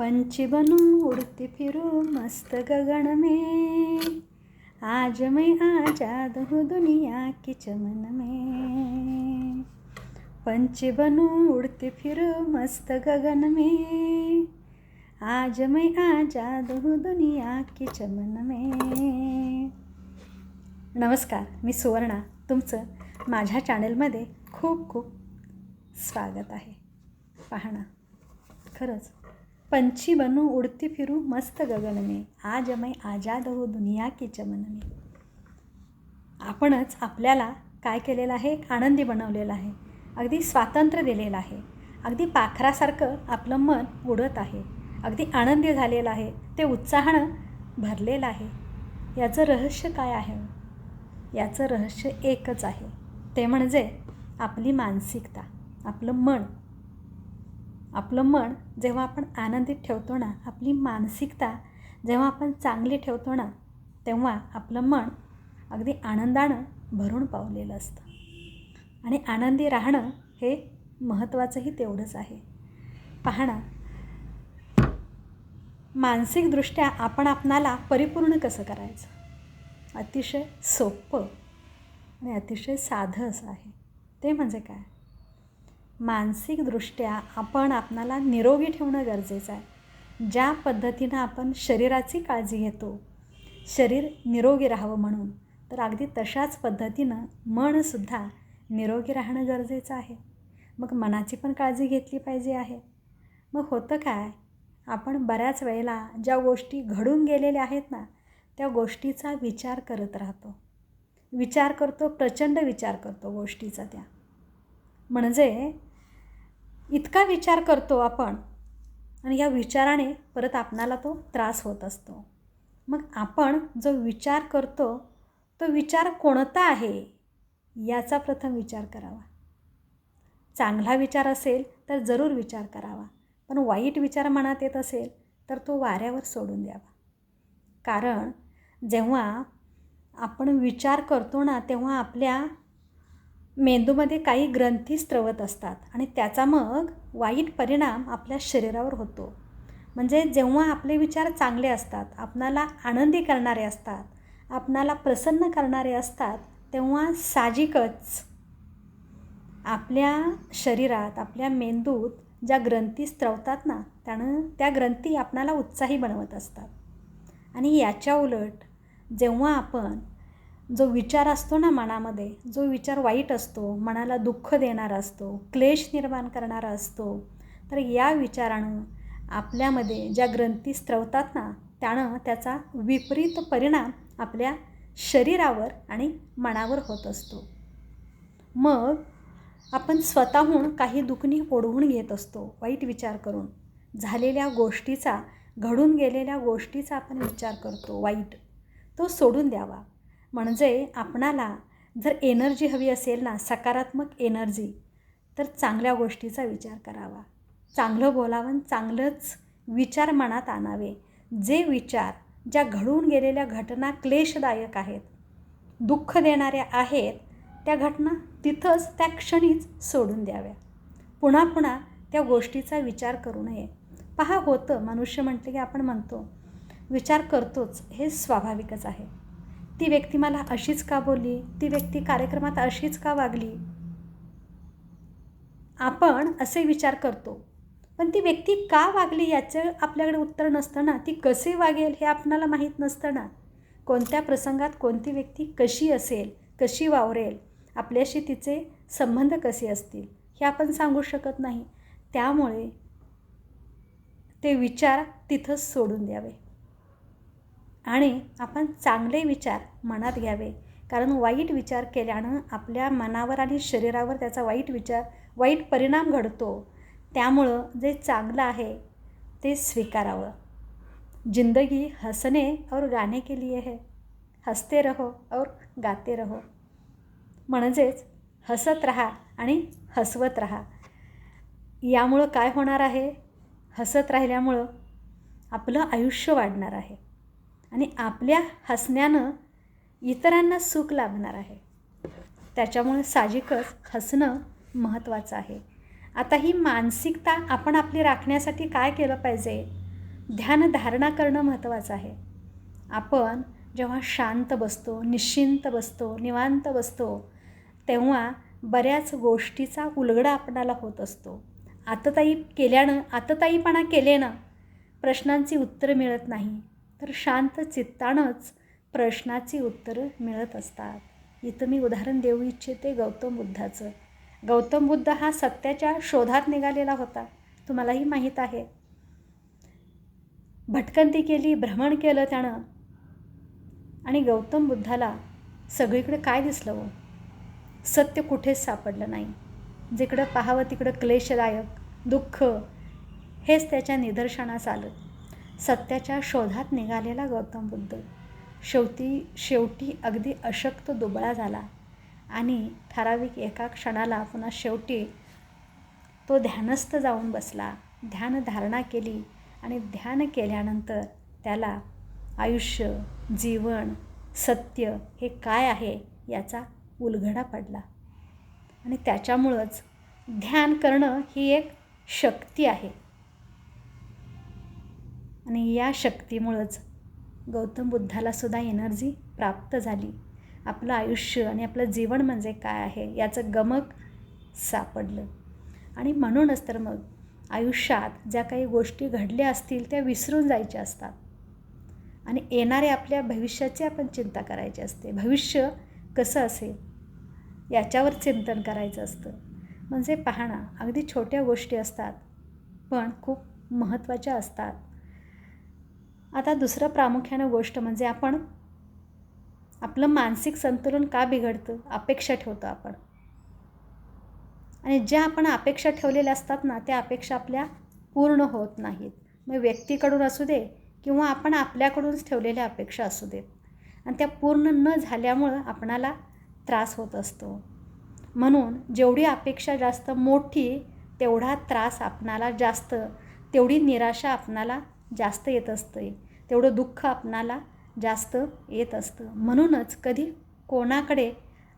पंछी बनू उड़ती फिरू मस्त गगन में आज मैं आजाद हूँ दुनिया के चमन में पंछी बनू उड़ती फिरू मस्त गगन में आज मैं आजाद हूँ दुनिया के चमन में नमस्कार मी सुवर्णा. तुमचं माझ्या चॅनलमध्ये खूप खूप स्वागत आहे. पहा ना खरंच पंछी बनू उडती फिरू मस्त गगन में। आज मैं आजाद हो दुनिया की चमन में। आपणच आपल्याला काय केलेलं आहे? आनंदी बनवलेलं आहे. अगदी स्वातंत्र्य दिलेलं आहे. अगदी पाखरासारखं आपलं मन उडत आहे. अगदी आनंदी झालेलं आहे. ते उत्साहानं भरलेलं आहे. याचं रहस्य काय आहे? याचं रहस्य एकच आहे. ते म्हणजे आपली मानसिकता आपलं मन. आपलं मन जेव्हा आपण आनंदित ठेवतो ना आपली मानसिकता जेव्हा आपण चांगली ठेवतो ना तेव्हा आपलं मन अगदी आनंदानं भरून पावलेलं असतं. आणि आनंदी राहणं हे महत्त्वाचंही तेवढंच आहे. पाहणा मानसिकदृष्ट्या आपण आपणाला परिपूर्ण कसं करायचं? अतिशय सोपं आणि अतिशय साधं असं आहे. ते म्हणजे काय? मानसिकदृष्ट्या आपण आपणाला निरोगी ठेवणं गरजेचं आहे. ज्या पद्धतीनं आपण शरीराची काळजी घेतो शरीर निरोगी राहावं म्हणून तर अगदी तशाच पद्धतीनं मनसुद्धा निरोगी राहणं गरजेचं आहे. मग मनाची पण काळजी घेतली पाहिजे आहे. मग होतं काय? आपण बऱ्याच वेळेला ज्या गोष्टी घडून गेलेल्या आहेत ना त्या गोष्टीचा विचार करत राहतो. विचार करतो प्रचंड विचार करतो गोष्टीचा त्या. म्हणजे इतका विचार करतो आपण. आणि या विचाराने परत आपणाला तो त्रास होत असतो. मग आपण जो विचार करतो तो विचार कोणता आहे? याचा प्रथम विचार करावा. चांगला विचार असेल तर जरूर विचार करावा. पण वाईट विचार मनात येत असेल तर तो वाऱ्यावर सोडून द्यावा. कारण जेव्हा आपण विचार करतो ना तेव्हा आपल्या मेंदूमध्ये काही ग्रंथी स्त्रवत असतात आणि त्याचा मग वाईट परिणाम आपल्या शरीरावर होतो. म्हणजे जेव्हा आपले विचार चांगले असतात आपणाला आनंदी करणारे असतात आपणाला प्रसन्न करणारे असतात तेव्हा साहजिकच आपल्या शरीरात आपल्या मेंदूत ज्या ग्रंथी स्त्रवतात ना त्यानं त्या ग्रंथी आपणाला उत्साही बनवत असतात. आणि याच्या उलट जेव्हा आपण जो विचार असतो ना मनामध्ये जो विचार वाईट असतो मनाला दुःख देणारा असतो क्लेश निर्माण करणारा असतो तर या विचारानं आपल्यामध्ये ज्या ग्रंथी स्त्रवतात ना त्यानं त्याचा विपरीत परिणाम आपल्या शरीरावर आणि मनावर होत असतो. मग आपण स्वतःहून काही दुखणी ओढवून घेत असतो वाईट विचार करून. झालेल्या गोष्टीचा घडून गेलेल्या गोष्टीचा आपण विचार करतो वाईट. तो सोडून द्यावा. म्हणजे आपणाला जर एनर्जी हवी असेल ना सकारात्मक एनर्जी तर चांगल्या गोष्टीचा विचार करावा. चांगलं बोलावं चांगलंच विचार मनात आणावे. जे विचार ज्या घडून गेलेल्या घटना क्लेशदायक आहेत दुःख देणाऱ्या आहेत त्या घटना तिथंच त्या क्षणीच सोडून द्याव्या. पुन्हा पुन्हा त्या गोष्टीचा विचार करू नये. पहा होतं. मनुष्य म्हटलं की आपण म्हणतो विचार करतोच. हे स्वाभाविकच आहे. ती व्यक्ती मला अशीच का बोलली? ती व्यक्ती कार्यक्रमात अशीच का वागली? आपण असे विचार करतो. पण ती व्यक्ती का वागली याचं आपल्याकडे उत्तर नसतं ना ती कसे वागेल हे आपणाला माहीत नसतं ना कोणत्या प्रसंगात कोणती व्यक्ती कशी असेल कशी वावरेल आपल्याशी तिचे संबंध कसे असतील हे आपण सांगू शकत नाही. त्यामुळे ते विचार तिथंच सोडून द्यावे. आणि आपण चांगले विचार मनात घ्यावे. कारण वाईट विचार केल्यानं आपल्या मनावर आणि शरीरावर त्याचा वाईट विचार वाईट परिणाम घडतो. त्यामुळं जे चांगलं आहे ते स्वीकारावं. जिंदगी हसने और गाणे के लिए है. हसते रहो और गाते रहो. म्हणजेच हसत राहा आणि हसवत राहा. यामुळं काय होणार आहे? हसत राहिल्यामुळं आपलं आयुष्य वाढणार आहे. आणि आपल्या हसण्यानं इतरांना सुख लाभणार आहे. त्याच्यामुळे साहजिकच हसणं महत्त्वाचं आहे. आता ही मानसिकता आपण आपली राखण्यासाठी काय केलं पाहिजे? ध्यानधारणा करणं महत्त्वाचं आहे. आपण जेव्हा शांत बसतो निश्चिंत बसतो निवांत बसतो तेव्हा बऱ्याच गोष्टीचा उलगडा आपणाला होत असतो. आतताई केल्यानं आतताईपणा केलेनं प्रश्नांची उत्तरं मिळत नाही. तर शांत चित्तानंच प्रश्नाची उत्तरं मिळत असतात. इथं मी उदाहरण देऊ इच्छिते गौतम बुद्धाचं. गौतम बुद्ध हा सत्याच्या शोधात निघालेला होता. तुम्हालाही माहीत आहे. भटकंती केली भ्रमण केलं त्यानं. आणि गौतम बुद्धाला सगळीकडे काय दिसलं हो? सत्य कुठेच सापडलं नाही. जिकडं पाहावं तिकडं क्लेशदायक दुःख हेच त्याच्या निदर्शनास आलं. सत्याच्या शोधात निघालेला गौतम बुद्ध. शेवटी शेवटी अगदी अशक्त दुबळा झाला आणि ठराविक एका क्षणाला पुन्हा शेवटी तो ध्यानस्थ जाऊन बसला. ध्यानधारणा केली आणि ध्यान केल्यानंतर त्याला आयुष्य जीवन सत्य हे काय आहे याचा उलगडा पडला. आणि त्याच्यामुळंच ध्यान करणं ही एक शक्ती आहे. आणि या शक्तीमुळंच गौतम बुद्धाला सुद्धा एनर्जी प्राप्त झाली. आपलं आयुष्य आणि आपलं जीवन म्हणजे काय आहे याचं गमक सापडलं. आणि म्हणूनच तर मग आयुष्यात ज्या काही गोष्टी घडल्या असतील त्या विसरून जायच्या असतात. आणि येणाऱ्या आपल्या भविष्याची आपण चिंता करायची असते. भविष्य कसं असेल याच्यावर चिंतन करायचं असतं. म्हणजे पाहणं अगदी छोट्या गोष्टी असतात पण खूप महत्त्वाच्या असतात. आता दुसरं प्रामुख्यानं गोष्ट म्हणजे आपण आपलं मानसिक संतुलन का बिघडतं? अपेक्षा ठेवतो आपण. आणि ज्या आपण अपेक्षा ठेवलेल्या असतात ना त्या अपेक्षा आपल्या पूर्ण होत नाहीत. मग व्यक्तीकडून असू दे किंवा आपण आपल्याकडूनच ठेवलेल्या अपेक्षा असू देत. आणि त्या पूर्ण न झाल्यामुळं आपणाला त्रास होत असतो. म्हणून जेवढी अपेक्षा जास्त मोठी तेवढा त्रास आपणाला जास्त तेवढी निराशा आपणाला जास्त येत असतं आहे तेवढं दुःख आपणाला जास्त येत असतं. म्हणूनच कधी कोणाकडे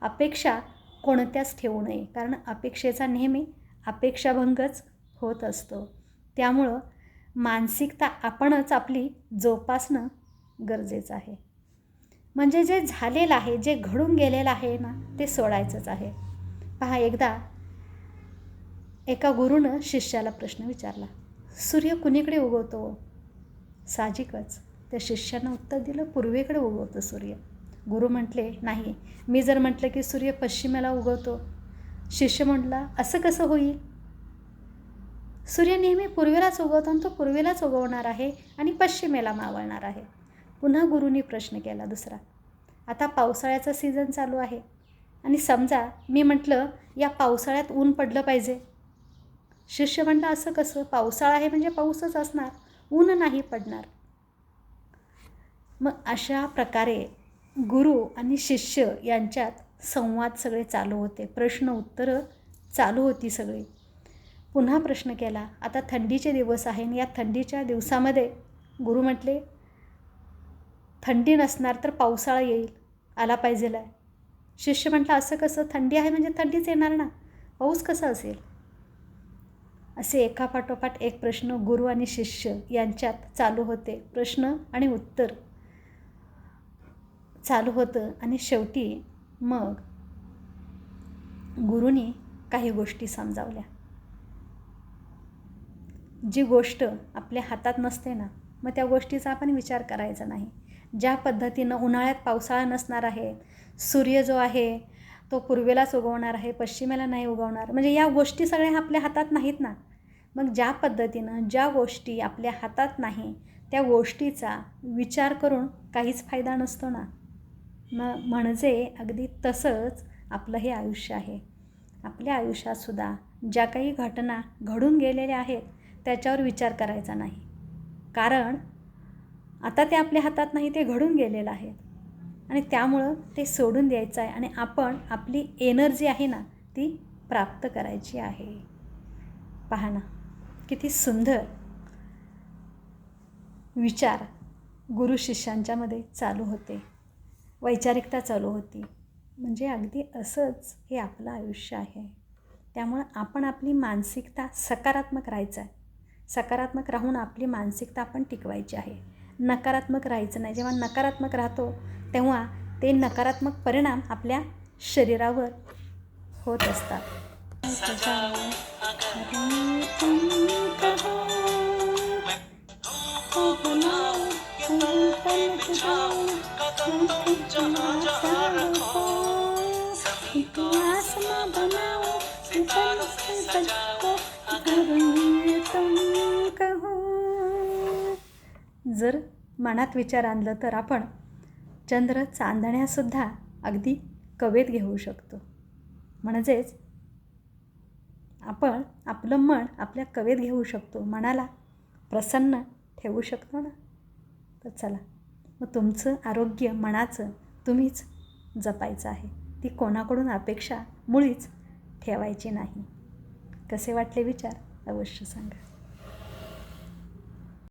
अपेक्षा कोणत्याच ठेवू नये. कारण अपेक्षेचा नेहमी अपेक्षाभंगच होत असतो. त्यामुळं मानसिकता आपणच आपली जोपासणं गरजेचं आहे. म्हणजे जे झालेलं आहे जे घडून गेलेलं आहे ना ते सोडायचंच आहे. पहा एकदा एका गुरुनं शिष्याला प्रश्न विचारला सूर्य कुणीकडे उगवतो? साहजिकच. त्या शिष्यानं उत्तर दिलं पूर्वेकडे उगवतो सूर्य. गुरु म्हटले नाही मी जर म्हटलं की सूर्य पश्चिमेला उगवतो. शिष्य म्हटला असं कसं होईल? सूर्य नेहमी पूर्वेलाच उगवतो आणि तो पूर्वेलाच उगवणार आहे आणि पश्चिमेला मावळणार आहे. पुन्हा गुरुनी प्रश्न केला दुसरा आता पावसाळ्याचा सीझन चालू आहे आणि समजा मी म्हटलं या पावसाळ्यात ऊन पडलं पाहिजे. शिष्य म्हटलं असं कसं? पावसाळा आहे म्हणजे पाऊसच असणार. ऊन नाही पडणार. मग अशा प्रकारे गुरु आणि शिष्य यांच्यात संवाद सगळे चालू होते. प्रश्न उत्तरं चालू होती सगळी. पुन्हा प्रश्न केला आता थंडीचे दिवस आहे आणि या थंडीच्या दिवसामध्ये गुरु म्हटले थंडी नसणार तर पावसाळा येईल आला पाहिजेला शिष्य म्हटलं असं कसं? थंडी आहे म्हणजे थंडीच येणार ना. पाऊस कसा असेल? असे एकापाठोपाठ एक प्रश्न गुरु आणि शिष्य यांच्यात चालू होते. प्रश्न आणि उत्तर चालू होतं आणि शेवटी मग गुरुनी काही गोष्टी समजावल्या. जी गोष्ट आपल्या हातात नसते ना मग त्या गोष्टीचा आपण विचार करायचा नाही. ज्या पद्धतीनं उन्हाळ्यात पावसाळा नसणार आहे सूर्य जो आहे तो पूर्वेलाच उगवणार आहे पश्चिमेला नाही उगवणार म्हणजे या गोष्टी सगळ्या आपल्या हातात नाहीत ना. मग ज्या पद्धतीनं ज्या गोष्टी आपल्या हातात नाही त्या गोष्टीचा विचार करून काहीच फायदा नसतो ना? मग म्हणजे अगदी तसंच आपलं हे आयुष्य आहे. आपल्या आयुष्यातसुद्धा ज्या काही घटना घडून गेलेल्या आहेत त्याच्यावर विचार करायचा नाही. कारण आता ते आपल्या हातात नाही ते घडून गेलेलं आहे. आणि त्यामुळं ते सोडून द्यायचं आहे आणि आपण आपली एनर्जी आहे ना ती प्राप्त करायची आहे. पहा ना. किती सुंदर विचार गुरु शिष्यांच्यामध्ये चालू होते. वैचारिकता चालू होती. म्हणजे अगदी असंच हे आपलं आयुष्य आहे. त्यामुळं आपण आपली मानसिकता सकारात्मक राहायचं आहे. सकारात्मक राहून आपली मानसिकता आपण टिकवायची आहे. नकारात्मक राहायचं नाही. जेव्हा नकारात्मक राहतो तेव्हा ते नकारात्मक परिणाम आपल्या शरीरावर होत असतात. जर मनात विचार आणलं तर आपण चंद्र चांदण्यासुद्धा अगदी कवेत घेऊ शकतो. म्हणजेच आपण आपलं मन आपल्या कवेत घेऊ शकतो. मनाला प्रसन्न ठेवू शकतो ना? तर चला मग तुमचं आरोग्य मनाचं तुम्हीच जपायचं आहे. ती कोणाकडून अपेक्षा मुळीच ठेवायची नाही. कसे वाटले विचार अवश्य सांगा.